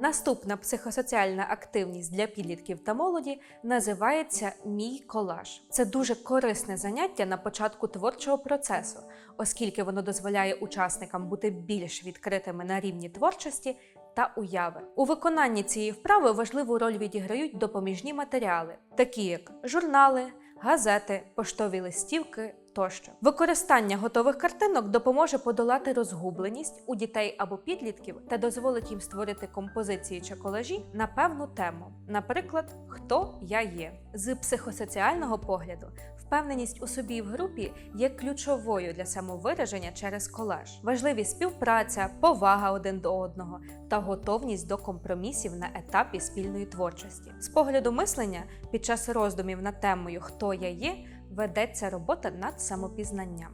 Наступна психосоціальна активність для підлітків та молоді називається Мій колаж. Це дуже корисне заняття на початку творчого процесу, оскільки воно дозволяє учасникам бути більш відкритими на рівні творчості та уяви. У виконанні цієї вправи важливу роль відіграють допоміжні матеріали, такі як журнали, газети, поштові листівки тощо. Використання готових картинок допоможе подолати розгубленість у дітей або підлітків та дозволить їм створити композиції чи колажі на певну тему, наприклад, хто я є. З психосоціального погляду впевненість у собі і в групі є ключовою для самовираження через колаж. Важливі співпраця, повага один до одного та готовність до компромісів на етапі спільної творчості. З погляду мислення під час роздумів над темою Хто я є ведеться робота над самопізнанням.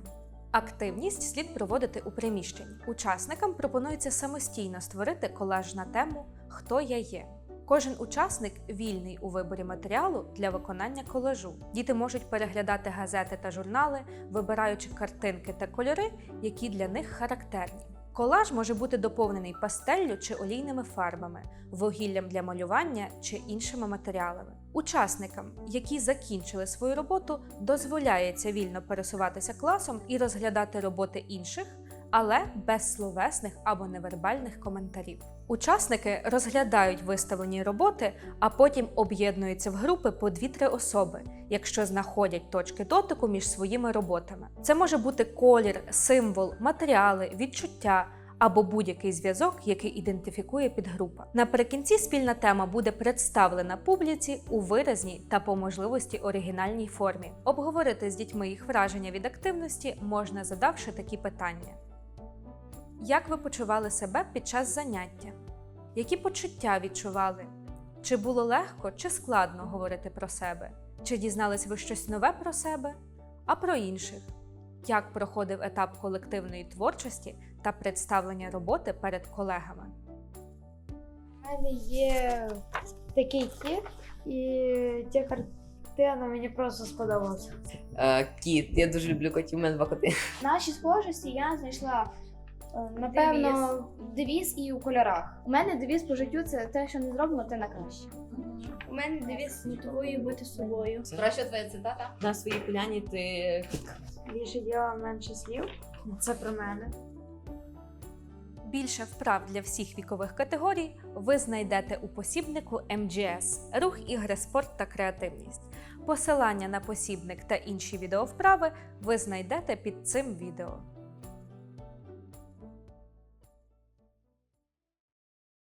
Активність слід проводити у приміщенні. Учасникам пропонується самостійно створити колаж на тему Хто я є. Кожен учасник вільний у виборі матеріалу для виконання колажу. Діти можуть переглядати газети та журнали, вибираючи картинки та кольори, які для них характерні. Колаж може бути доповнений пастеллю чи олійними фарбами, вугіллям для малювання чи іншими матеріалами. Учасникам, які закінчили свою роботу, дозволяється вільно пересуватися класом і розглядати роботи інших, але без словесних або невербальних коментарів. Учасники розглядають виставлені роботи, а потім об'єднуються в групи по 2-3 особи, якщо знаходять точки дотику між своїми роботами. Це може бути колір, символ, матеріали, відчуття. Або будь-який зв'язок, який ідентифікує підгрупа. Наприкінці спільна тема буде представлена публіці у виразній та по можливості оригінальній формі. Обговорити з дітьми їх враження від активності можна задавши такі питання: як ви почували себе під час заняття? Які почуття відчували? Чи було легко чи складно говорити про себе? Чи дізнались ви щось нове про себе? А про інших? Як проходив етап колективної творчості та представлення роботи перед колегами? У мене є такий кіт, і ця картина мені просто сподобалася. Е, кіт. Я дуже люблю котів, у мене два коти. Наші схожості я знайшла напевно в девіз і у кольорах. У мене девіз по життю це те, що не зроблено, те на краще. У мене девіз мотивую бути собою. Про що твоя цитата? На своїй поляні ти Більше діла, менше слів. Це про мене. Більше вправ для всіх вікових категорій ви знайдете у посібнику MGS Рух, ігри, спорт та креативність. Посилання на посібник та інші відеовправи ви знайдете під цим відео.